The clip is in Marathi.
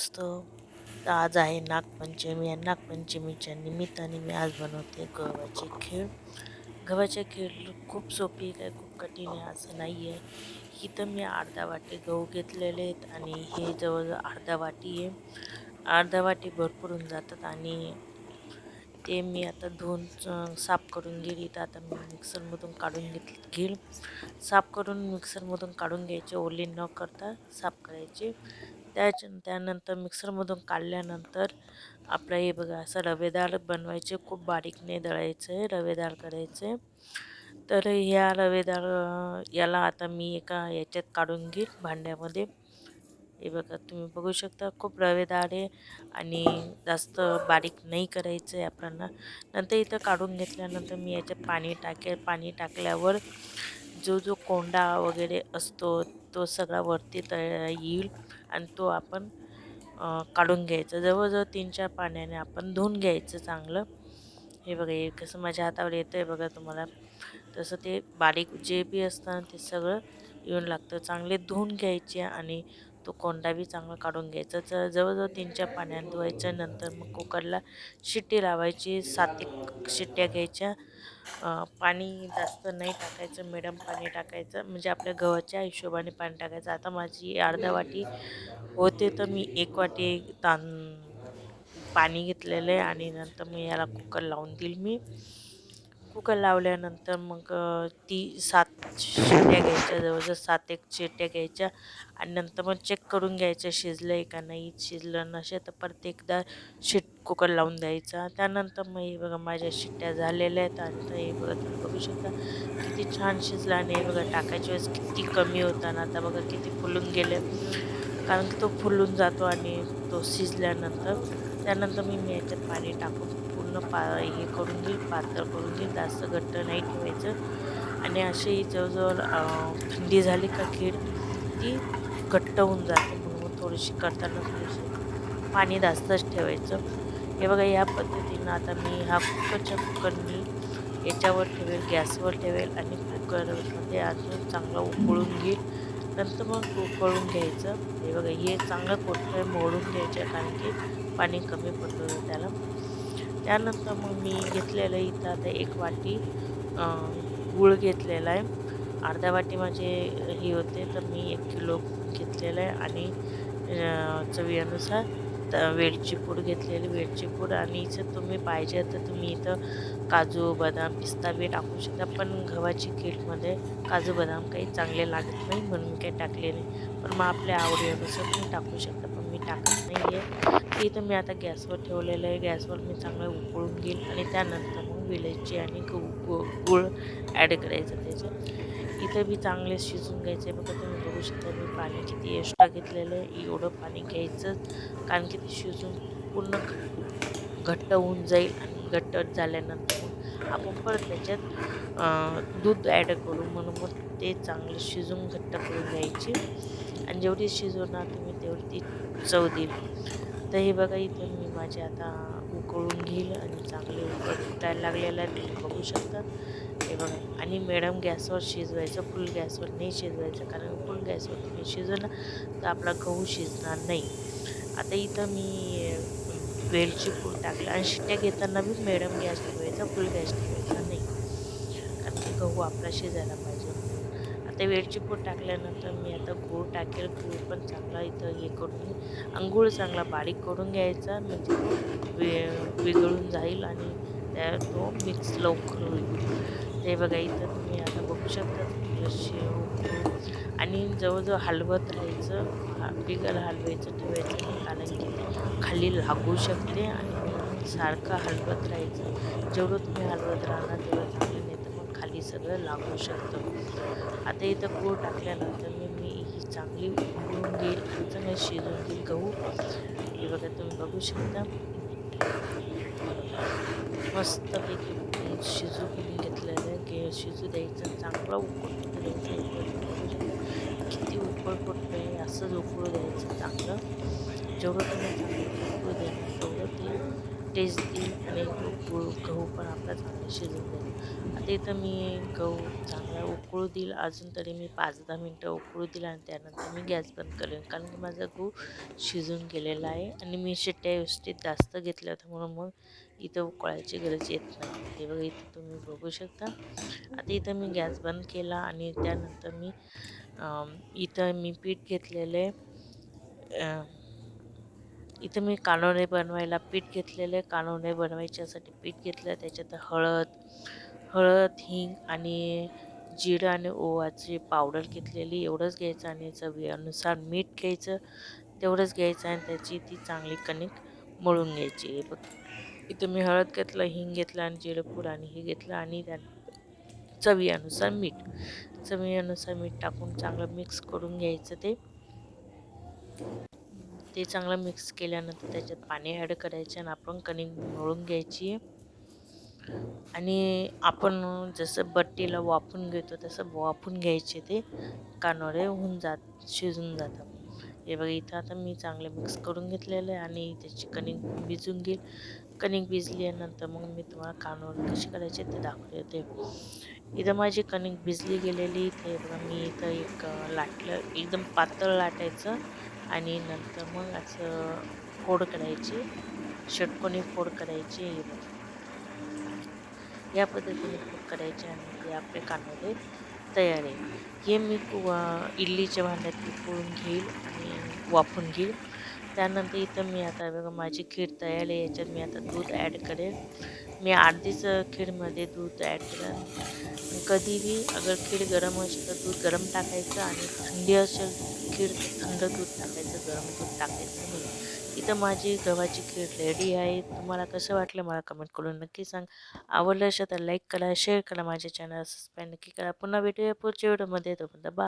दोस्तों आज आहे नागपंचमी आणि नागपंचमीच्या निमित्ताने मी आज बनवते गव्हाचे खीर गव्हाचे खीर खूप सोपी आहे काय खूप कठीण आहे असं नाही आहे. इथं मी अर्धा वाटी गहू घेतलेले आहेत आणि हे जवळजवळ अर्धा वाटी आहे. अर्धा वाटी भरपूर होऊन जातात आणि ते मी आता धुवून साफ करून घेईल. इथं आता मी मिक्सरमधून काढून घेत घेईल. साफ करून मिक्सरमधून काढून घ्यायचे ओली न करता साफ करायचे. त्याच्या त्यानंतर मिक्सरमधून काढल्यानंतर आपलं हे बघा असं रवेदार बनवायचे खूप बारीक नाही दळायचं आहे रवेदार करायचे. तर ह्या रवेदार याला आता मी एका याच्यात काढून घेईल भांड्यामध्ये. हे बघा तुम्ही बघू शकता खूप रवेदार आहे आणि जास्त बारीक नाही करायचं आहे आपल्याला. नंतर इथं काढून घेतल्यानंतर मी याच्यात पाणी टाकेल. पाणी टाकल्यावर जो जो कोंडा वगैरे असतो तो सगळा वरती त येईल आणि तो आपण काढून घ्यायचा. जवळजवळ तीन चार पाण्याने आपण धुवून घ्यायचं चांगलं. हे बघा हे कसं माझ्या हातावर येतं आहे बघा तुम्हाला. तसं ते बारीक जे बी असतं ते सगळं येऊन लागतं. चांगले धुवून घ्यायचे आणि तो कोंडा बी चांगला काढून घ्यायचा. तर जवळजवळ तीन चार पाण्यात धुवायचं नंतर मग कुकरला शिट्टी लावायची सात एक शिट्ट्या घ्यायच्या. पाणी जास्त नाही टाकायचं मिडम पाणी टाकायचं. म्हणजे आपल्या गव्हाच्या हिशोबाने पाणी टाकायचं. आता माझी अर्धा वाटी होते तर मी एक वाटी तां पाणी घेतलेलं आहे आणि नंतर मी याला कुकर लावून देईल मी. कुकर लावल्यानंतर मग ती सात शिट्ट्या घ्यायच्या जवळजवळ सात एक शिट्ट्या घ्यायच्या आणि नंतर मग चेक करून घ्यायचं शिजलं आहे का नाही शिजलं नसेल तर परत एकदा शिट कुकर लावून द्यायचा. त्यानंतर मग हे बघा माझ्या शिट्ट्या झालेल्या आहेत आणि आता हे बघा तुम्ही बघू शकता किती छान शिजला आणि हे बघा टाकायच्या वेळेस किती कमी होता ना आता बघा किती फुलून गेले. कारण की तो फुलून जातो आणि तो शिजल्यानंतर त्यानंतर मी मी याच्यात पाणी टाकून पूर्ण पा हे करून घेईल पातळ करून घेईल जास्त घट्ट नाही ठेवायचं. आणि अशी जवळजवळ थंडी झाली का खीर ती घट्ट होऊन जाते. म्हणून मग थोडीशी करताना थोडीशी पाणी जास्तच ठेवायचं. हे बघा या पद्धतीनं आता मी हा कुकरच्या कुकर मी याच्यावर ठेवेल गॅसवर ठेवेल आणि कुकरमध्ये अजून चांगला उकळून घेईल. नंतर मग उकळून घ्यायचं. हे बघा हे चांगलं कोठे मोडून घ्यायचं कारण की पाणी कमी पडतं त्याला. त्यानंतर मग मी घेतलेलं इथं आता एक वाटी गूळ घेतलेला आहे. अर्धा वाटी माझे हे होते तर मी एक किलो घेतलेलं आहे आणि अं, चवीनुसार त वेलची पूड घेतलेली वेलची पूड आणि इथं तुम्ही पाहिजे तर तुम्ही इथं काजू बदाम पिस्ता बी टाकू शकता. पण गव्हाची किटमध्ये काजू बदाम काही चांगले लागत नाही म्हणून मी काही टाकले नाही. पण मग आपल्या आवडीनुसार तुम्ही टाकू शकता. मी टाकत नाही आहे ते इथं मी आता गॅसवर ठेवलेलं आहे. गॅसवर मी चांगलं उकळून घेईल आणि त्यानंतर मग विलायची आणि गु गु गुळ ॲड करायचं त्याच्यात. इथं बी चांगले शिजून घ्यायचे. बघा तुम्ही बघू शकता मी पाणी किती एक्स्ट्रा घेतलेलं आहे. एवढं पाणी घ्यायचं कारण की ते शिजून पूर्ण घट्ट होऊन जाईल आणि घट्ट झाल्यानंतर आपण परत त्याच्यात दूध ॲड करू. म्हणून मग ते चांगलं शिजून घट्ट करून घ्यायची. आणि जेवढी शिजवणार तुम्ही तेवढी ती चव देईल. तर हे बघा इथे मी माझे आता उकळून घेईल आणि चांगले उकळ लागलेलं आहे तुम्ही बघू शकता. हे बघा. आणि मॅडम गॅसवर शिजवायचं फुल गॅसवर नाही शिजवायचं. कारण फुल गॅसवर तुम्ही शिजवलं तर आपला गहू शिजणार नाही. आता इथं मी वेलची पूड टाकलं. आणि शिट्ट्या घेताना बी मॅडम गॅस ठेवायचा फुल गॅस ठेवायचा नाही. कारण की गहू आपला शिजायला पाहिजे. आता वेलची पूड टाकल्यानंतर मी आता गूळ टाकेल. गूळ पण चांगला इथं हे करून अंघोळ चांगला बारीक करून घ्यायचा. म्हणजे वे विघळून जाईल आणि त्या तो मिक्स लवकर होईल. ते बघा इथं तुम्ही आता बघू शकता. शेव आणि जवळजवळ हलवत राहायचं हा- बिगर हलवायचं ठेवायचं कारण की खाली लागू शकते आणि सारखं हलवत राहायचं. जेवढं तुम्ही हलवत राहणार तेवढं चांगलं नाही तर मग खाली सगळं लागू शकतं. आता इथं गूळ टाकल्यानंतर मी ही चांगली उकळून घेईल आणि चांगलं शिजवून घेईल गहू. हे बघा तुम्ही बघू शकता. मस्तपैकी शिजू करून घेतलेलं आहे. गे शिजू द्यायचं चांगलं उकळून. द्यायचं किती उकळ पडतंय आहे असंच उकळू द्यायचं चांगलं. जेवढं तुम्ही चांगलं उकळू द्या तेवढं ते टेस्ट देईल आणि गहू गहू पण आपला चांगला शिजून जाईल. आता इथं मी गहू चांगला उकळू देईल. अजून तरी मी पाच दहा मिनटं उकळू दिल आणि त्यानंतर मी गॅस बंद करेन. कारण की माझा गहू शिजून गेलेला आहे आणि मी शिट्ट्या व्यवस्थित जास्त घेतल्या होत्या म्हणून मग इथं उकळायची गरज येत नाही. हे बघा इथं तुम्ही बघू शकता. आता इथं मी गॅस बंद केला आणि त्यानंतर मी इथं मी पीठ घेतलेले इथं मी कानोने बनवायला पीठ घेतलेले कानोले बनवायच्यासाठी पीठ घेतलं त्याच्यात हळद हळद हिंग आणि जिरं आणि ओवाची पावडर घेतलेली. एवढंच घ्यायचं आणि चवीनुसार मीठ घ्यायचं. तेवढंच घ्यायचं आणि त्याची ती चांगली कणिक मळून घ्यायची. बघ. इथं मी हळद घेतलं हिंग घेतलं आणि जिरपूड आणि हे घेतलं आणि त्या चवीनुसार मीठ. चवीनुसार मीठ टाकून चांगलं मिक्स करून घ्यायचं ते. ते चांगलं मिक्स केल्यानंतर त्याच्यात पाणी ॲड करायचे आणि आपण कणिक मळून घ्यायची. आणि आपण जसं बट्टीला वाफून घेतो तसं वाफून घ्यायचे ते. कानोरे होऊन जात शिजून जातं हे बघा इथं आता मी चांगले मिक्स करून घेतलेलं आहे आणि त्याची कणिक भिजून घेईल. कणिक भिजल्यानंतर मग मी तुम्हाला कानोळे कशी करायचे ते दाखवले होते इथं माझी कणिक भिजली गेलेली इथे. बघा मी इथं एक लाटलं एकदम पातळ लाटायचं. आणि नंतर मग असं फोड करायची. षटकोनी फोड करायची या पद्धतीने फोड करायचे आणि ते आपले कानोले तयार आहे. हे मी इडलीच्या भांड्यात पोळून घेईल आणि वाफून घेईल. त्यानंतर इथं मी आता बघा माझी खीर तयार आहे. याच्यात मी आता दूध ॲड करेन मी अर्धीच खीरमध्ये दूध ॲड करेन कधीही अगर खीर गरम असेल तर दूध गरम टाकायचं आणि थंडी असेल खीर थंड दूध टाकायचं गरम दूध टाकायचं नाही इथं माझी गव्हाची खीर रेडी आहे. तुम्हाला कसं वाटलं मला कमेंट करून नक्की सांग. आवडलं असेल तर लाईक करा शेअर करा माझ्या चॅनल सबस्क्राईब नक्की करा. पुन्हा भेटूया पुढच्या व्हिडिओमध्ये तोपर्यंत बा